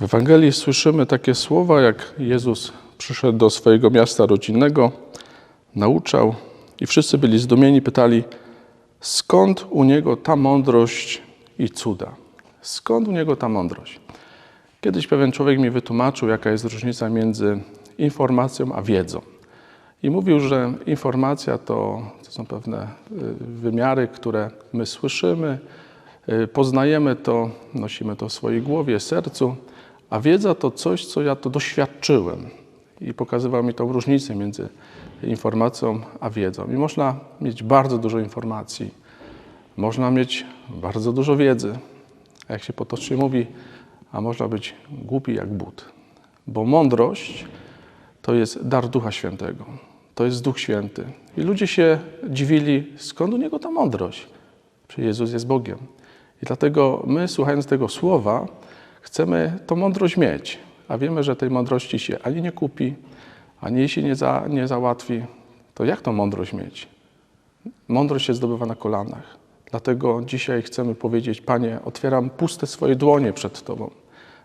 W Ewangelii słyszymy takie słowa, jak Jezus przyszedł do swojego miasta rodzinnego, nauczał i wszyscy byli zdumieni, pytali, skąd u niego ta mądrość i cuda? Skąd u niego ta mądrość? Kiedyś pewien człowiek mi wytłumaczył, jaka jest różnica między informacją a wiedzą. I mówił, że informacja to, to są pewne y, wymiary, które my słyszymy, y, poznajemy to, nosimy to w swojej głowie, sercu, a wiedza to coś, co ja to doświadczyłem. I pokazywał mi tą różnicę między informacją a wiedzą. I można mieć bardzo dużo informacji, można mieć bardzo dużo wiedzy, jak się potocznie mówi, a można być głupi jak but. Bo mądrość to jest dar Ducha Świętego. To jest Duch Święty. I ludzie się dziwili, skąd u niego ta mądrość? Czy Jezus jest Bogiem. I dlatego my, słuchając tego słowa, chcemy tą mądrość mieć. A wiemy, że tej mądrości się ani nie kupi, ani jej się nie, za, nie załatwi. To jak tą mądrość mieć? Mądrość się zdobywa na kolanach. Dlatego dzisiaj chcemy powiedzieć, Panie, otwieram puste swoje dłonie przed Tobą.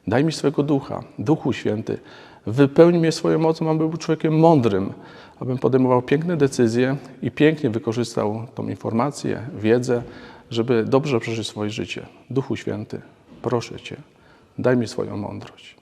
Daj mi swego ducha, Duchu Święty. Wypełnij mnie swoją mocą, abym był człowiekiem mądrym, abym podejmował piękne decyzje i pięknie wykorzystał tą informację, wiedzę, żeby dobrze przeżyć swoje życie. Duchu Święty, proszę Cię, daj mi swoją mądrość.